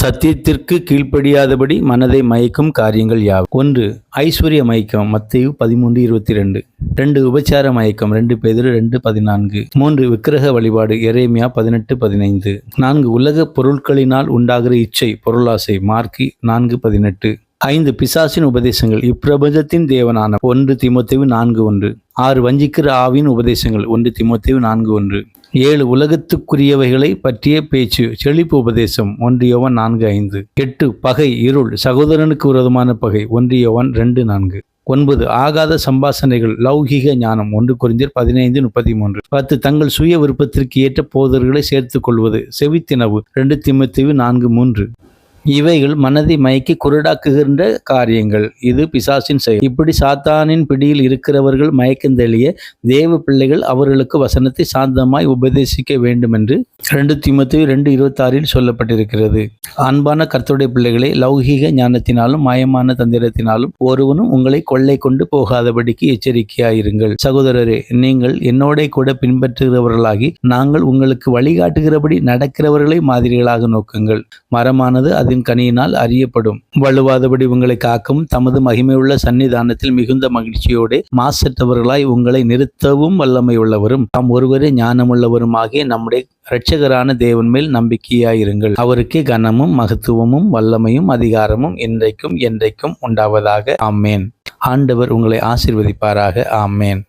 சத்தியத்திற்கு கீழ்ப்படியாதபடி மனதை மயக்கும் காரியங்கள் யாவை? ஒன்று ஐஸ்வர்ய மயக்கம் மத்தையு பதிமூன்று இருபத்தி ரெண்டு ரெண்டு உபச்சார மயக்கம் ரெண்டு பேதிரு ரெண்டு பதினான்கு. மூன்று விக்கிரக வழிபாடு எரேமியா பதினெட்டு பதினைந்து. நான்கு உலக பொருட்களினால் உண்டாகிற இச்சை பொருளாசை மார்க்கி நான்கு பதினெட்டு. ஐந்து பிசாசின் உபதேசங்கள். இப்பிரபஞ்சத்தின் தேவனான ஒன்று திமுத்தேவு நான்கு ஒன்று. ஆறு வஞ்சிக்கிற ஆவின் உபதேசங்கள். ஒன்று திமுத்தேவு நான்கு ஒன்று. ஏழு உலகத்துக்குரியவைகளை பற்றிய பேச்சு. செழிப்பு உபதேசம். ஒன்று யோவான் நான்கு ஐந்து. எட்டு பகை இருள். சகோதரனுக்கு விரோதமான பகை. ஒன்று யோவான் ரெண்டு நான்கு. ஒன்பது ஆகாத சம்பாசனைகள். லௌகிக ஞானம். ஒன்று குறிஞ்சர் பதினைந்து முப்பத்தி மூன்று பத்து தங்கள் சுய விருப்பத்திற்கு ஏற்ற போதர்களை சேர்த்துக் கொள்வது. செவித்தினவு ரெண்டு திமுத்தேவு நான்கு மூன்று. இவைகள் மனதை மயக்கி குருடாக்குகின்ற காரியங்கள். இது பிசாசின் செயல். இப்படி சாத்தானின் பிடியில் இருக்கிறவர்கள் மயக்கந்தெளிய தேவ பிள்ளைகள் அவர்களுக்கு வசனத்தை சாந்தமாய் உபதேசிக்க வேண்டும் என்று ரெண்டு திமுத்தி ரெண்டு இருபத்தாறில் சொல்லப்பட்டிருக்கிறது. அன்பான கர்த்தருடைய பிள்ளைகளை லௌகீக ஞானத்தினாலும் மாயமான தந்திரத்தினாலும் ஒருவனும் உங்களை கொள்ளை கொண்டு போகாதபடிக்கு எச்சரிக்கையாயிருங்கள். சகோதரரே நீங்கள் என்னோட கூட பின்பற்றுகிறவர்களாகி நாங்கள் உங்களுக்கு வழிகாட்டுகிறபடி நடக்கிறவர்களை மாதிரிகளாக நோக்குங்கள். மரமானது அதன் கனியினால் அறியப்படும். வலுவாதபடி உங்களை காக்கும் தமது மகிமையுள்ள சன்னிதானத்தில் மிகுந்த மகிழ்ச்சியோடு மாசற்றவர்களாய் உங்களை நிறுத்தவும் வல்லமை உள்ளவரும் தாம் ஒருவரே ஞானமுள்ளவருமாகிய நம்முடைய இரட்சகரான தேவன் மேல் நம்பிக்கையாயிருங்கள். அவருக்கே கனமும் மகத்துவமும் வல்லமையும் அதிகாரமும் இன்றைக்கும் என்றைக்கும் உண்டாவதாக. ஆமேன். ஆண்டவர் உங்களை ஆசீர்வதிப்பாராக. ஆமேன்.